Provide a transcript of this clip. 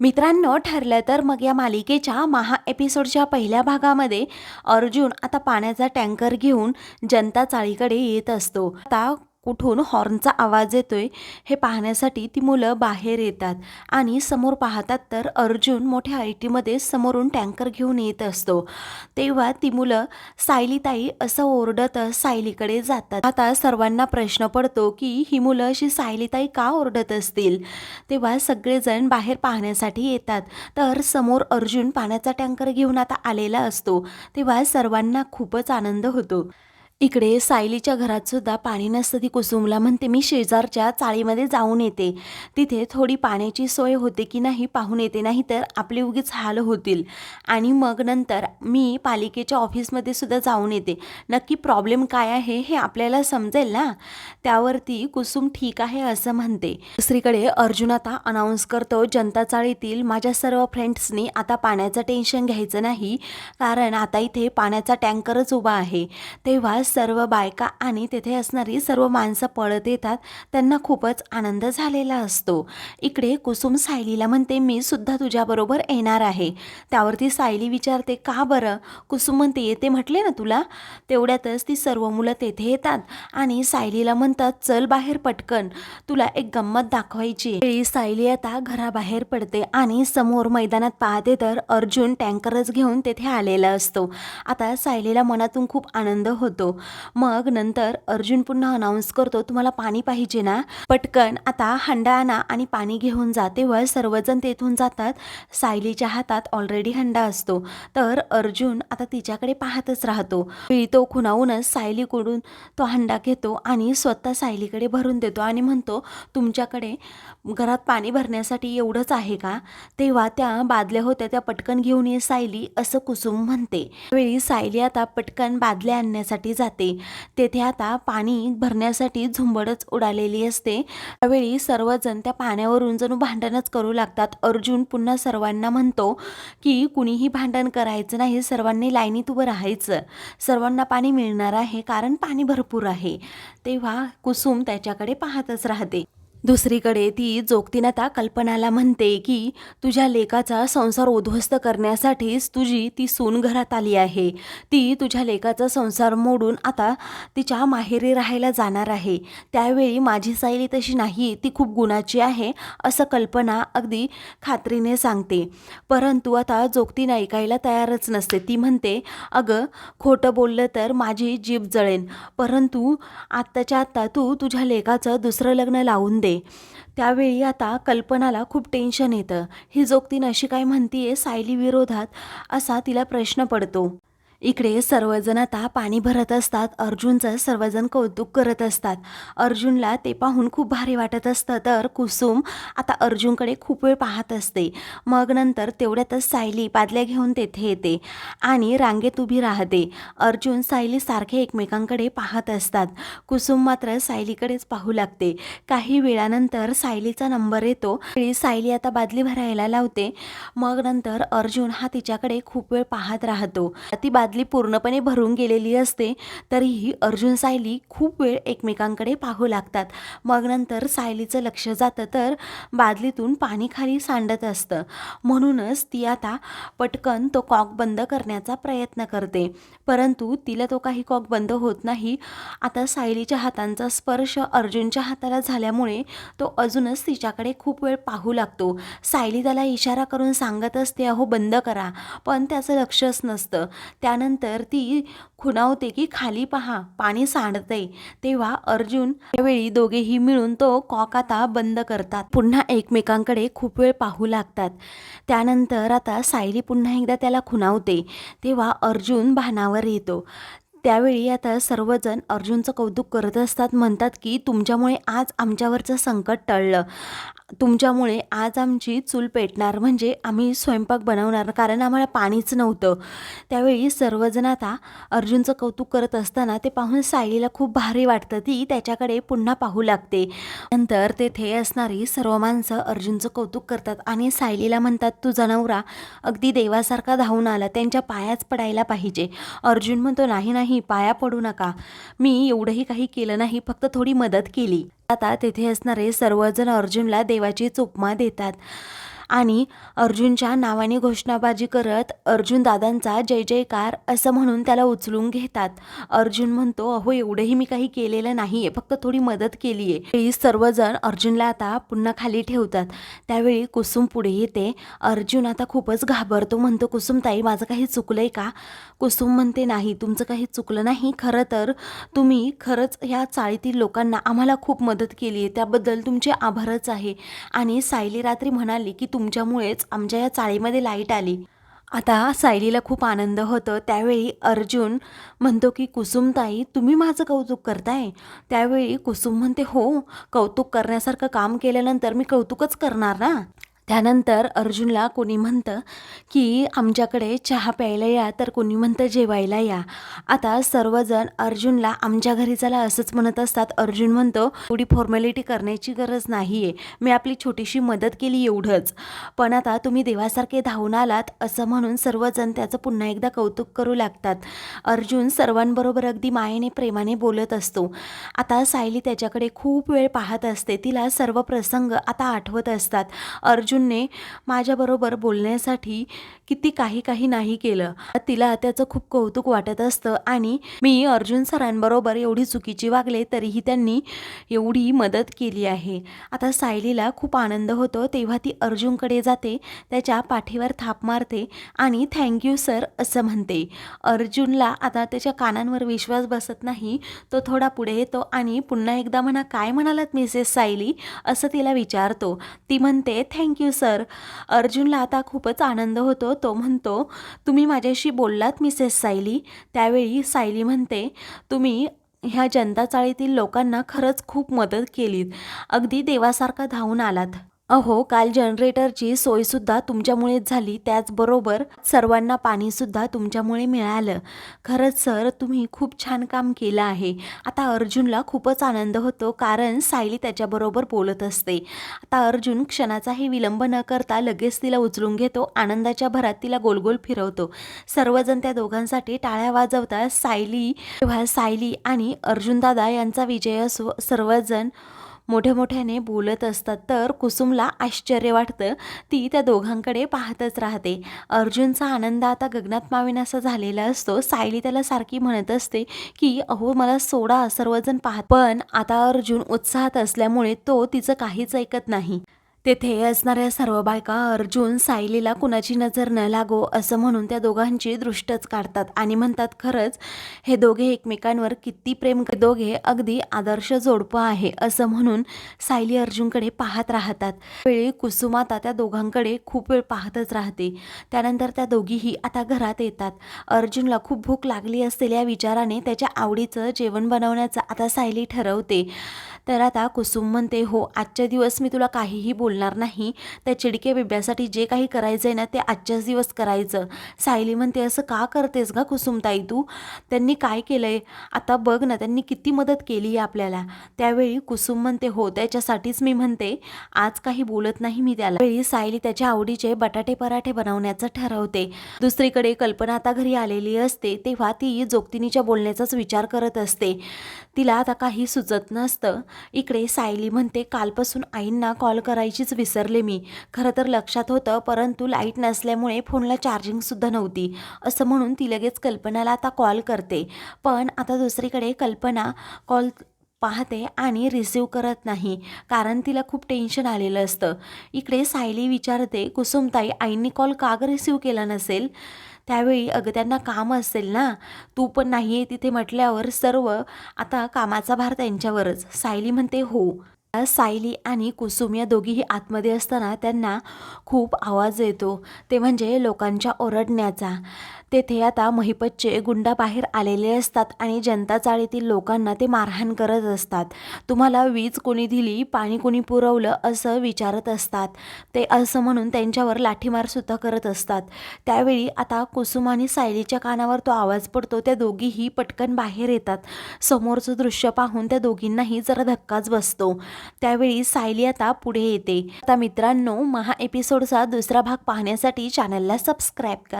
मित्रांनो ठरलं तर मग या मालिकेच्या महा एपिसोडच्या पहिल्या भागामध्ये अर्जुन आता पाण्याचा टँकर घेऊन जनता चाळीकडे येत असतो. आता कुठून हॉर्नचा आवाज येतोय हे पाहण्यासाठी ती मुलं बाहेर येतात. आणि समोर पाहतात तर अर्जुन मोठ्या आय टीमध्ये समोरून टँकर घेऊन येत असतो. तेव्हा ती मुलं सायलीताई असं ओरडत सायलीकडे जातात. आता सर्वांना प्रश्न पडतो की ही मुलं अशी सायलीताई का ओरडत असतील? तेव्हा सगळेजण बाहेर पाहण्यासाठी येतात. तर समोर अर्जुन पाण्याचा टँकर घेऊन आता आलेला असतो. तेव्हा सर्वांना खूपच आनंद होतो. इकडे सायलीच्या घरात सुद्धा पाणी नसतं. ती कुसुमला म्हणते मी शेजारच्या चाळीमध्ये जाऊन येते. तिथे थोडी पाण्याची सोय होते की नाही पाहून येते. नाही तर आपली उगीच हाल होतील. आणि मग नंतर मी पालिकेच्या ऑफिसमध्ये सुद्धा जाऊन येते. नक्की प्रॉब्लेम काय आहे हे आपल्याला समजेल ना? त्यावरती कुसुम ठीक आहे असं म्हणते. दुसरीकडे अर्जुन आता अनाऊन्स करतो जनता चाळीतील माझ्या सर्व फ्रेंड्सनी आता पाण्याचं टेन्शन घ्यायचं नाही. कारण आता इथे पाण्याचा टँकरच उभा आहे. तेव्हा सर्व बायका आणि तेथे असणारी सर्व माणसं पळत येतात त्यांना खूपच आनंद झालेला असतो. इकडे कुसुम सायलीला म्हणते मी सुद्धा तुझ्याबरोबर येणार आहे. त्यावरती सायली विचारते का बरं? कुसुम म्हणते येते म्हटले ना तुला? तेवढ्यातच ती सर्व मुलं तेथे येतात आणि सायलीला म्हणतात चल बाहेर पटकन तुला एक गंमत दाखवायची वेळी सायली आता घराबाहेर पडते आणि समोर मैदानात पाहते तर अर्जुन टँकरच घेऊन तेथे आलेला असतो. आता सायलीला मनातून खूप आनंद होतो. मग नंतर अर्जुन पुन्हा अनाऊन्स करतो तुम्हाला पाणी पाहिजे ना? पटकन आता हंडा आणा आणि पाणी घेऊन जा तेव्हा सर्वजण तेथून जातात. सायलीच्या हातात ऑलरेडी हंडा असतो. तर अर्जुन आता तिच्याकडे पाहतच राहतो. तो खुणावूनच सायलीकडून तो हंडा घेतो आणि स्वतः सायलीकडे भरून देतो आणि म्हणतो तुमच्याकडे घरात पाणी भरण्यासाठी एवढंच आहे का? तेव्हा त्या बादल्या होत्या त्या पटकन घेऊन ये सायली असं कुसुम म्हणते. वेळी सायली आता पटकन बादल्या आणण्यासाठी जाते. तेथे आता पाणी भरण्यासाठी झुंबडच उडालेली असते. त्यावेळी सर्वजण त्या पाण्यावरून जणू भांडणच करू लागतात. अर्जुन पुन्हा सर्वांना म्हणतो की कुणीही भांडण करायचं नाही. सर्वांनी लाईनीत उभं राहायचं. सर्वांना पाणी मिळणार आहे कारण पाणी भरपूर आहे. तेव्हा कुसुम त्याच्याकडे पाहतच राहते. दुसरीकडे ती जोगतीनता कल्पनाला म्हणते की तुझ्या लेकाचा संसार उद्ध्वस्त करण्यासाठीच तुझी ती सून घरात आली आहे. ती तुझ्या लेकाचा संसार मोडून आता तिच्या माहेरी राहायला जाणार आहे. त्यावेळी माझी सायली तशी नाही ती खूप गुणाची आहे असं कल्पना अगदी खात्रीने सांगते. परंतु आता जोगतीनं ऐकायला तयारच नसते. ती म्हणते अगं खोटं बोललं तर माझी जीभ जळेन. परंतु आत्ताच्या आत्ता तू तुझ्या लेकाचं दुसरं लग्न लावून दे. त्यावेळी आता कल्पनाला खूप टेन्शन येतं. ही जोगतीन अशी काय म्हणतीये सायली विरोधात असा तिला प्रश्न पडतो. इकडे सर्वजण आता पाणी भरत असतात अर्जुनचं सर्वजण कौतुक करत असतात. अर्जुनला ते पाहून खूप भारी वाटत असतं तर कुसुम आता अर्जुनकडे खूप वेळ पाहत असते. मग नंतर तेवढ्यातच सायली बादल्या घेऊन तेथे येते आणि रांगेत उभी राहते. अर्जुन सायली सारखे एकमेकांकडे पाहत असतात. कुसुम मात्र सायलीकडेच पाहू लागते. काही वेळानंतर सायलीचा नंबर येतो. सायली आता बादली भरायला लावते. मग नंतर अर्जुन हा तिच्याकडे खूप वेळ पाहत राहतो. ती बादली पूर्णपणे भरून गेलेली असते तरीही अर्जुन सायली खूप वेळ एकमेकांकडे पाहू लागतात. मग नंतर सायलीचं लक्ष जातं तर बादलीतून पाणी खाली सांडत असतं. म्हणूनच ती आता पटकन तो कॉक बंद करण्याचा प्रयत्न करते. परंतु तिला तो काही कॉक बंद होत नाही. आता सायलीच्या हातांचा स्पर्श अर्जुनच्या हाताला झाल्यामुळे तो अजूनच तिच्याकडे खूप वेळ पाहू लागतो. सायली त्याला इशारा करून सांगत असते अहो बंद करा. पण त्याचं लक्षच नसतं. त्या त्यानंतर ती खुणावते की खाली पहा पाणी सांडते. तेव्हा अर्जुन त्यावेळी दोघेही मिळून तो कॉक आता बंद करतात. पुन्हा एकमेकांकडे खूप वेळ पाहू लागतात. त्यानंतर आता सायली पुन्हा एकदा त्याला खुणावते. तेव्हा अर्जुन भानावर येतो. त्यावेळी आता सर्वजण अर्जुनचं कौतुक करत असतात. म्हणतात की तुमच्यामुळे आज आमच्यावरचं संकट टळलं. तुमच्यामुळे आज आमची चूल पेटणार म्हणजे आम्ही स्वयंपाक बनवणार कारण आम्हाला पाणीच नव्हतं. त्यावेळी सर्वजण आता अर्जुनचं कौतुक करत असताना ते पाहून सायलीला खूप भारी वाटतं. ती त्याच्याकडे पुन्हा पाहू लागते. नंतर तेथे असणारी सर्व माणसं अर्जुनचं कौतुक करतात आणि सायलीला म्हणतात तुझा नवरा अगदी देवासारखा धावून आला. त्यांच्या पायाच पडायला पाहिजे. अर्जुन म्हणतो नाही नाही पाया पडू नका. मी एवढंही काही केलं नाही फक्त थोडी मदत केली. आता तेथे असणारे सर्वजण अर्जुनला देवाची उपमा देतात. आणि अर्जुनच्या नावाने घोषणाबाजी करत अर्जुन दादांचा जय जयकार असं म्हणून त्याला उचलून घेतात. अर्जुन म्हणतो अहो एवढंही मी काही केलेलं नाही आहे फक्त थोडी मदत केली आहे सर्वजण अर्जुनला आता पुन्हा खाली ठेवतात. त्यावेळी कुसुम पुढे येते. अर्जुन आता खूपच घाबरतो म्हणतो कुसुम. ताई माझं काही चुकलं आहे का? कुसुम म्हणते नाही तुमचं काही चुकलं नाही. खरं तर तुम्ही खरंच ह्या चाळीतील लोकांना आम्हाला खूप मदत केली आहे त्याबद्दल तुमचे आभारच आहे. आणि सायली रात्री म्हणाली की तुमच्यामुळेच आमच्या या चाळीमध्ये लाइट आली. आता सायलीला खूप आनंद होतो. त्यावेळी अर्जुन म्हणतो की कुसुमताई तुम्ही माझं कौतुक करताय. त्यावेळी कुसुम म्हणते हो कौतुक करण्यासारखं काम केल्यानंतर मी कौतुकच करणार ना? त्यानंतर अर्जुनला कोणी म्हणतं की आमच्याकडे चहा प्यायला या तर कोणी म्हणतं जेवायला या. आता सर्वजण अर्जुनला आमच्या घरी चला असंच म्हणत असतात. अर्जुन म्हणतो एवढी फॉर्मॅलिटी करण्याची गरज नाही आहे मी आपली छोटीशी मदत केली एवढंच. पण आता तुम्ही देवासारखे धावून आलात असं म्हणून सर्वजण त्याचं पुन्हा एकदा कौतुक करू लागतात. अर्जुन सर्वांबरोबर अगदी मायेने प्रेमाने बोलत असतो. आता सायली त्याच्याकडे खूप वेळ पाहत असते. तिला सर्व प्रसंग आता आठवत असतात. अर्जुन अर्जुनने माझ्याबरोबर बोलण्यासाठी किती काही काही नाही केलं. तिला त्याचं खूप कौतुक वाटत असतं आणि मी अर्जुन सरांबरोबर एवढी चुकीची वागले तरीही त्यांनी एवढी मदत केली आहे. आता सायलीला खूप आनंद होतो तेव्हा ती अर्जुनकडे जाते त्याच्या पाठीवर थाप मारते आणि थँक्यू सर असं म्हणते. अर्जुनला आता त्याच्या कानांवर विश्वास बसत नाही तो थोडा पुढे येतो आणि पुन्हा एकदा म्हणा काय म्हणालात मिसेस सायली? असं तिला विचारतो. ती म्हणते थँक्यू सर अर्जुनला आता खूपच आनंद होतो. तो म्हणतो तुम्ही माझ्याशी बोललात मिसेस सायली. त्यावेळी सायली म्हणते तुम्ही ह्या जनता चाळीतील लोकांना खरंच खूप मदत केलीत. अगदी देवासारखा धावून आलात. अहो काल जनरेटरची सोयसुद्धा तुमच्यामुळेच झाली त्याचबरोबर सर्वांना पाणीसुद्धा तुमच्यामुळे मिळालं. खरंच सर तुम्ही खूप छान काम केलं आहे. आता अर्जुनला खूपच आनंद होतो कारण सायली त्याच्याबरोबर बोलत असते. आता अर्जुन क्षणाचाही विलंब न करता लगेच तिला उचलून घेतो आनंदाच्या भरात तिला गोलगोल फिरवतो. सर्वजण त्या दोघांसाठी टाळ्या वाजवतात. सायली तेव्हा सायली आणि अर्जुनदादा यांचा विजय असो सर्वजण मोठ्या मोठ्याने बोलत असतात. तर कुसुमला आश्चर्य वाटतं. ती त्या दोघांकडे पाहतच राहते. अर्जुनचा आनंद आता गगनात माविनासा झालेला असतो. सायली त्याला सारखी म्हणत असते की अहो मला सोडा सर्वजण पाहत. पण आता अर्जुन उत्साहात असल्यामुळे तो तिचं काहीच ऐकत नाही. तेथे असणाऱ्या सर्व बायका अर्जुन सायलीला कुणाची नजर न लागो असं म्हणून त्या दोघांची दृष्टच काढतात आणि म्हणतात खरंच हे दोघे एकमेकांवर किती प्रेम दोघे अगदी आदर्श जोडपं आहे असं म्हणून सायली अर्जुनकडे पाहत राहतात. वेळी कुसुमाता त्या दोघांकडे खूप वेळ पाहतच राहते. त्यानंतर त्या दोघीही आता घरात येतात. अर्जुनला खूप भूक लागली असेल या विचाराने त्याच्या आवडीचं जेवण बनवण्याचं आता सायली ठरवते. तर आता कुसुम म्हणते हो आजच्या दिवस मी तुला काहीही बोलणार नाही. त्या चिडके बिब्यासाठी जे काही करायचं आहे ना ते आजच्याच दिवस करायचं. सायली म्हणते असं का करतेस गा कुसुमताई तू? त्यांनी काय केलं आहे आता बघ ना त्यांनी किती मदत केली आहे आपल्याला. त्यावेळी कुसुम म्हणते हो त्याच्यासाठीच मी म्हणते आज काही बोलत नाही मी त्याला. वेळी सायली त्याच्या आवडीचे बटाटे पराठे बनवण्याचं ठरवते. दुसरीकडे कल्पना आता घरी आलेली असते तेव्हा ती जोगतिनीच्या बोलण्याचाच विचार करत असते. तिला आता काही सुचत नसतं. इकडे सायली म्हणते कालपासून आईंना कॉल करायची करायचीच विसरले मी. खरं तर लक्षात होतं परंतु लाइट नसल्यामुळे फोनला चार्जिंगसुद्धा नव्हती. असं म्हणून ती लगेच कल्पनाला आता कॉल करते. पण आता दुसरीकडे कल्पना कॉल पाहते आणि रिसीव करत नाही कारण तिला खूप टेन्शन आलेलं असतं. इकडे सायली विचारते कुसुमताई आईंनी कॉल का ग रिसीव केला नसेल? त्यावेळी अगं त्यांना काम असेल ना. तू पण नाही आहे तिथे म्हटल्यावर सर्व आता कामाचा भार त्यांच्यावरच. सायली म्हणते हो. सायली आणि कुसुम या दोघीही आतमध्ये असताना त्यांना खूप आवाज येतो. ते म्हणजे लोकांच्या ओरडण्याचा. तेथे आता महिपतचे गुंडा बाहेर आलेले असतात आणि जनता चाळीतील लोकांना ते मारहाण करत असतात. तुम्हाला वीज कोणी दिली पाणी कोणी पुरवलं असं विचारत असतात. ते असं म्हणून त्यांच्यावर लाठीमारसुद्धा करत असतात. त्यावेळी आता कुसुम आणि सायलीच्या कानावर तो आवाज पडतो. त्या दोघीही पटकन बाहेर येतात. समोरचं दृश्य पाहून त्या दोघींनाही जरा धक्काच बसतो. त्यावेळी सायली आता पुढे येते. आता मित्रांनो महा एपिसोडचा दुसरा भाग पाहण्यासाठी चॅनलला सबस्क्राईब करा.